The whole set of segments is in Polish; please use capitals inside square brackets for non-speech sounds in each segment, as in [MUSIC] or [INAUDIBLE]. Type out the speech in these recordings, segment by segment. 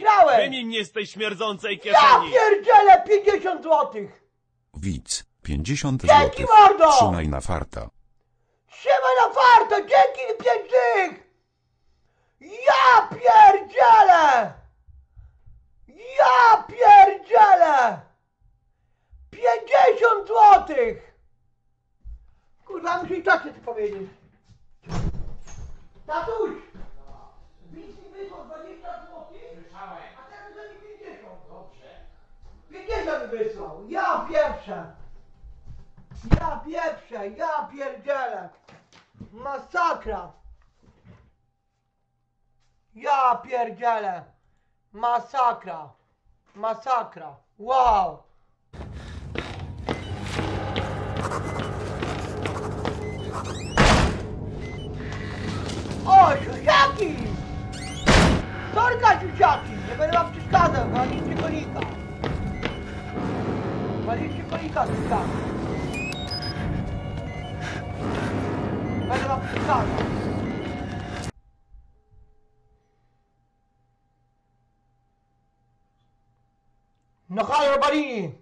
Grałem! Wymień mnie z tej śmierdzącej Ja kieszeni! pierdzielę 50 złotych! Widz, 50 Dzięki złotych. mordo! Trzymaj na farta. Trzymaj na farto! Dzięki pięćnych! Ja pierdzielę! Ja pierdzielę! 50 złotych! Kurwa, muszę i tak ci powiedzieć. Tatuś! Widz mi 50 mi wysłał. Ja pierwsze. Ja pieprzę, ja pierdzielę. Masakra. Ja pierdzielę. Masakra. Masakra. Wow. No halo, Balini!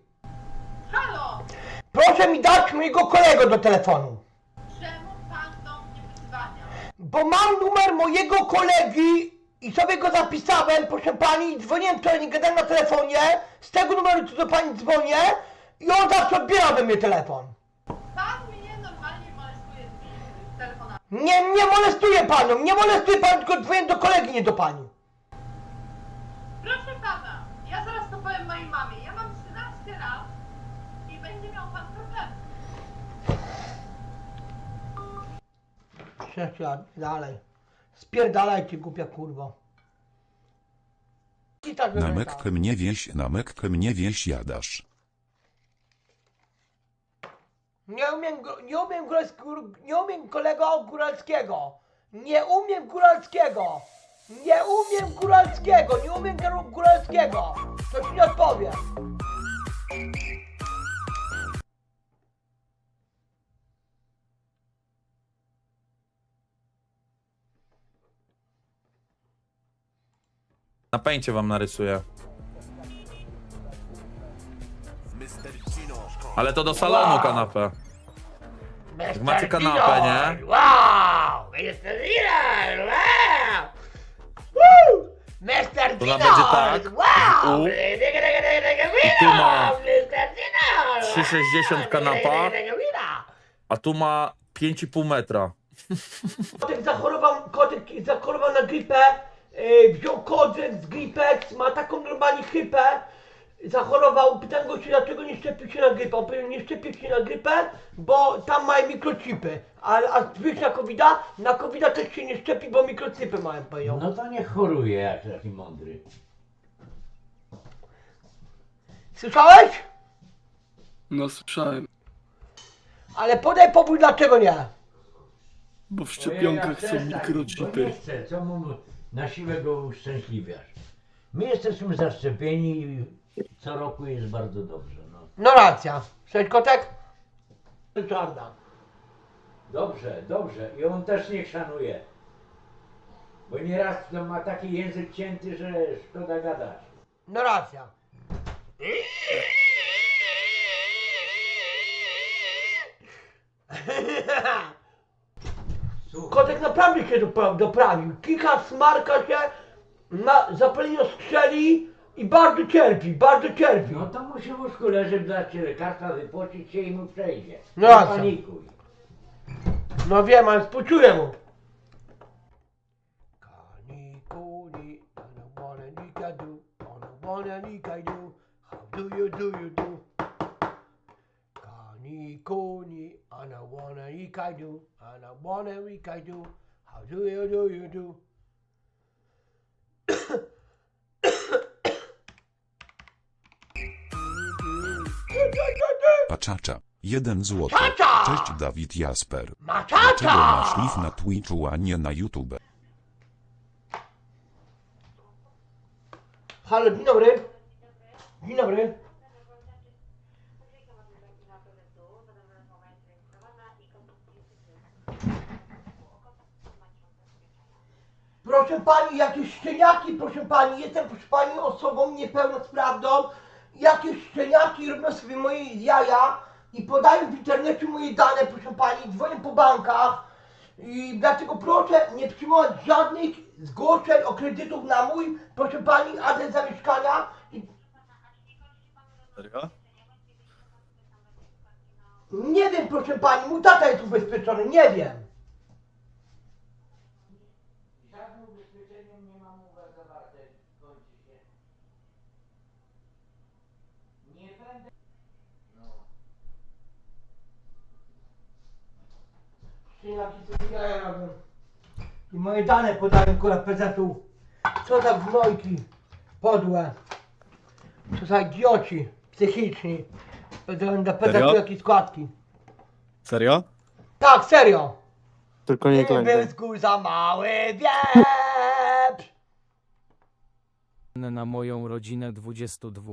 Halo! Proszę mi dać mojego kolego do telefonu. Czemu pan do mnie wyzwania? Bo mam numer mojego kolegi i sobie go zapisałem, proszę pani, dzwoniłem wczoraj, nie gadałem na telefonie, z tego numeru co do pani dzwonię i on zawsze odbiera ode mnie telefon. Pan mnie normalnie molestuje z telefonami. Nie, nie molestuję panią, nie molestuję panią, tylko dzwonię do kolegi, nie do pani. Proszę pana, powiem mojej mamie. Ja mam 13 lat i będzie miał pan problem. Lat, dalej. Spierdalajcie, głupia kurwo. I tak Na wygląda. Mekkę mnie wieś, na Mekkę mnie wieś jadasz. Nie umiem, gó- nie umiem, góralsk- nie umiem kolego góralskiego. Nie umiem góralskiego. Nie umiem góralskiego. Nie umiem gór- góralskiego. To ci nie odpowiem. Na pęcie wam narysuję. Ale to do salonu Wow. kanapę. Mr. macie kanapę, nie? Wow! Mr. Dinor! Wow! Mr. To Dinor! będzie tak. Wow! U. I tu ma Mr. Dinor! 3,60 kanapa. A tu ma 5,5 metra. Kotek zachorował, kotek zachorował na grypę, yy, wziął kodzek z Gripex, ma taką normalnie chrypę, zachorował, pytałem go się dlaczego nie szczepił się na grypę, on powiedział nie szczepię się na grypę, bo tam mają mikrochipy, a, a wiesz na covid Na covid też się nie szczepi, bo mikrochipy mają, powiedział. No to nie choruje jak taki mądry. Słyszałeś? No słyszałem, Ale podaj powód dlaczego nie. bo w Ojej, szczepionkach są tak, Bo nie mikrochipy. chcę, co mu na siłę go uszczęśliwiasz. My jesteśmy zaszczepieni i co roku jest bardzo dobrze. No. No racja. Cześć kotek? Czarna. Dobrze, dobrze. I on też niech szanuje. Bo nieraz to ma taki język cięty, że szkoda gadać. No racja. Słuchaj, Kotek naprawdę się dopra- doprawił. Kika smarka się, ma zapalenie skrzeli i bardzo cierpi, bardzo cierpi. no to musi w łóżku leżeć, dać ci lekarstwa, wypocić się i mu przejdzie. No nie racja. panikuj. No wiem, ale współczuję mu. Kanikuni, don't wanna nika do, don't wanna nika do, how do you do you do? Kanikuni, don't wanna nika do, I don't wanna nika do, how do you do you do? Paczacza. 1 złoty. Czacza! Cześć Dawid Jasper. Dlaczego masz live na Twitchu, a nie na YouTube? Halo, dzień dobry. Dzień dobry. Proszę proszę pani, jakieś szczeniaki, proszę pani, jestem proszę pani osobą niepełnosprawną, jakieś szczeniaki robią sobie moje jaja i podają w internecie moje dane, proszę pani, dzwonię po bankach i dlatego proszę nie przyjmować żadnych zgłoszeń o kredytów na mój, proszę pani, adres zamieszkania i Serio? nie wiem, proszę pani, mój tata jest ubezpieczony, nie wiem. Żadnym ubezpieczeniem nie mam u was zawarte, kończy się. Nie będę... No. I moje dane podają kurwa PZ-ów. Co za gnojki podłe. Co za idioci psychiczni. Podają do Serio? jakieś składki. Serio? Tak, serio. Tylko nie klękaj. był za mały [LAUGHS] wieprz. na moją rodzinę 22.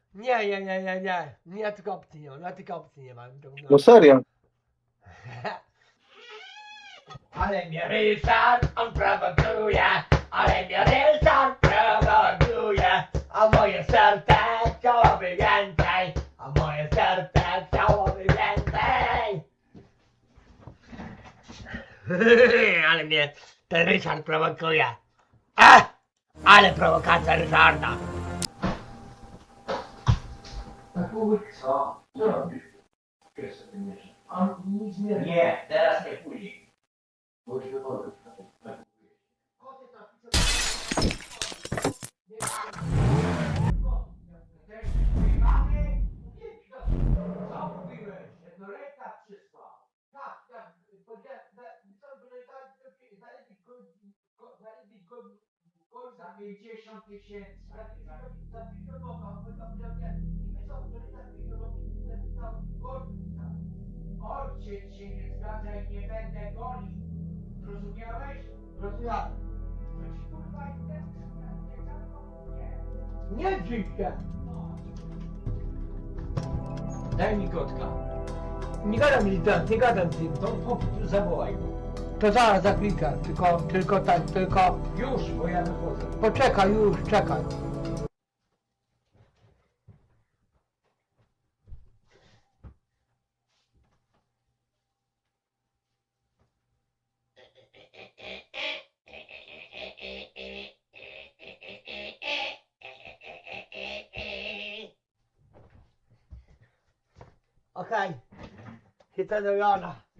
Nie, nie, nie, nie, nie. Nie, tylko opcji nie mam. Ja tylko opcji nie mam. No serio. [LAUGHS] Ale mnie Ryszard, on prowokuje, ale mnie Ryszard prowokuje, a moje serce chciałoby więcej, a moje serce chciałoby więcej. [LAUGHS] ale mnie ten Ryszard prowokuje. A! Ale prowokacja Ryszarda. Co? Co robisz? Wiesz sobie nie On nic nie... Nie, teraz nie później. Bo już wychodzę. Co 50 tysięcy. Ojciec się nie zgadza i nie będę golił. Zrozumiałeś? Rozumiałem. Ci kurwa i ten Nie dziwka! Daj mi kotka. Nie gadam z nie gadam z nim, to, to zawołaj go. To zaraz za chwilkę, tylko, tylko tak, tylko Już, bo ja wychodzę. poczekaj już, czekaj. Okej, świeca zrobiona.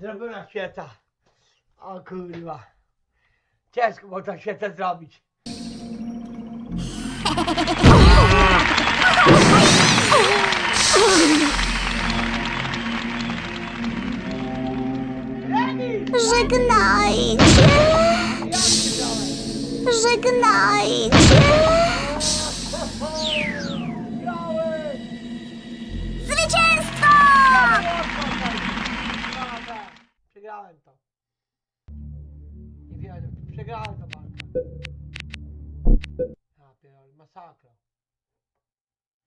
Zrobiona świeca. O kurwa. Ciężko było to świecę zrobić. Żegnajcie! Żegnajcie! Przegrałem to. Nie wierzę, przegrałem to walkę. Ja masakra.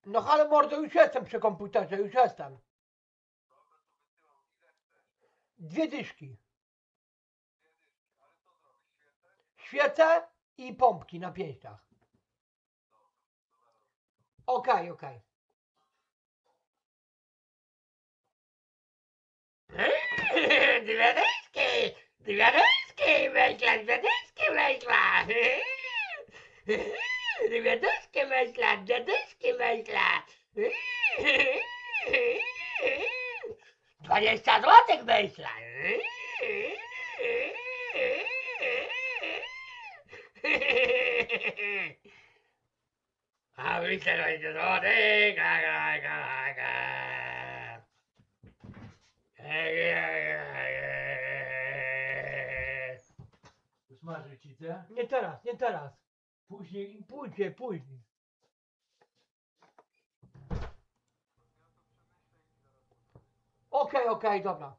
No ale mordo, już jestem przy komputerze, już jestem. Dwie dyszki. Świece i pompki na pięściach. Okej, okej. Dwie Divedeski! Divedeski! Myślę, divedeski myślę! Divedeski myślę, divedeski myślę! 20 złotych myślę! A myślę, że będzie złotych! Usmażę ci te? Nie teraz, nie teraz. Później? Pójdzie, później. Okej, okay, okej, okay, dobra.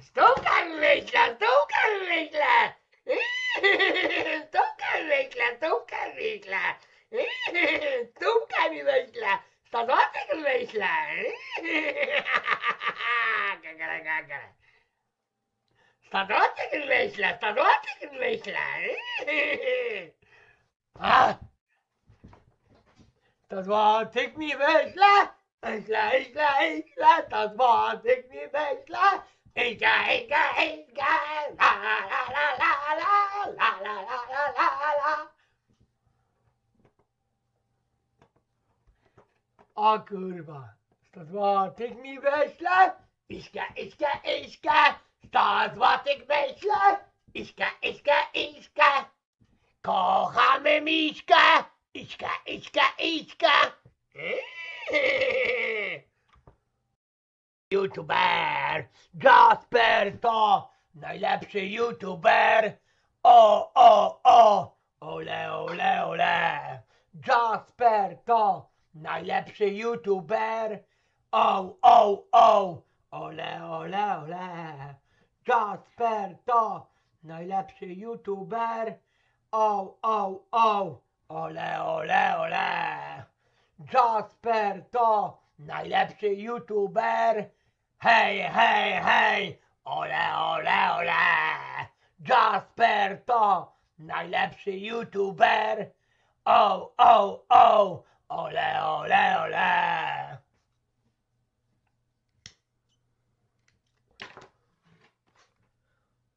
Stukam myśla, stukam myśla! [LAUGHS] Stukam myśla, stukam myśla! [LAUGHS] Stukam myśla! Stukaj mi myśla! Sto złotych myśla! Gagara, gagara. Sto złotych myśla, sto złotych myśla! A! Sto złotych mi wyśle! Myśla, myśla, myśla, sto złotych mi wyśle! Iga, iga, iga, la, la, la, la, la, la, la, la, la, la, la, la. O kurwa, sto złotych mi wyśle! Iśka, iśka, iśka, sto złotych wyśle! Iśka, iśka, iśka! Kochamy Miśka! Iśka, Iśka, Iśka! [LAUGHS] YouTuber! Jasper to najlepszy YouTuber! O, o, o! Ole, ole, ole! Jasper to najlepszy YouTuber! O, o, o! Ole, ole, ole! Jasper to najlepszy YouTuber! O, o, o! Ole, ole, ole! Jasper to najlepszy YouTuber! Hej, hej, hej! Ole, ole, ole! Jasper to najlepszy YouTuber! O, o, o! Ole, ole, ole!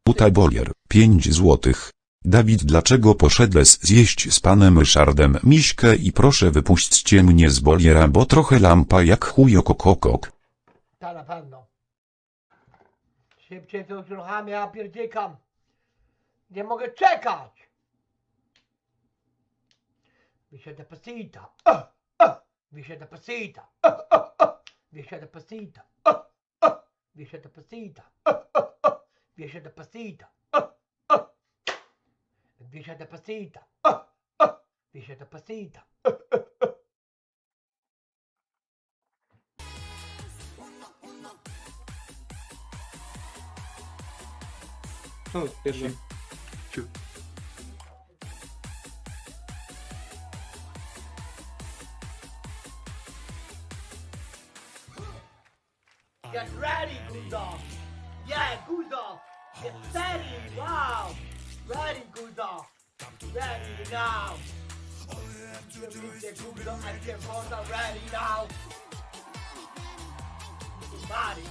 Buta Bolier, 5 złotych. Dawid dlaczego poszedłeś zjeść z panem Ryszardem miśkę i proszę wypuśćcie mnie z Boliera bo trochę lampa jak chujokokokok. Ta na pewno. Szybciej to uruchamia, ja pierdykam. Nie mogę czekać. Deixa da pasita. Uh, ah, uh. Ah. Deixa da pasita. Uh, ah, uh, uh. Deixa da pasita. Uh, uh. Deixa da pasita. Uh, uh, uh. Deixa da pasita. Uh, uh. Deixa da pasita. Uh, uh. Deixa da pasita. Uh, uh, uh. Oh,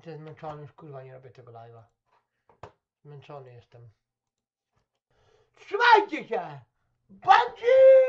jestem zmęczony, już kurwa nie robię tego live'a. Zmęczony jestem. Trzymajcie się! Bandzi!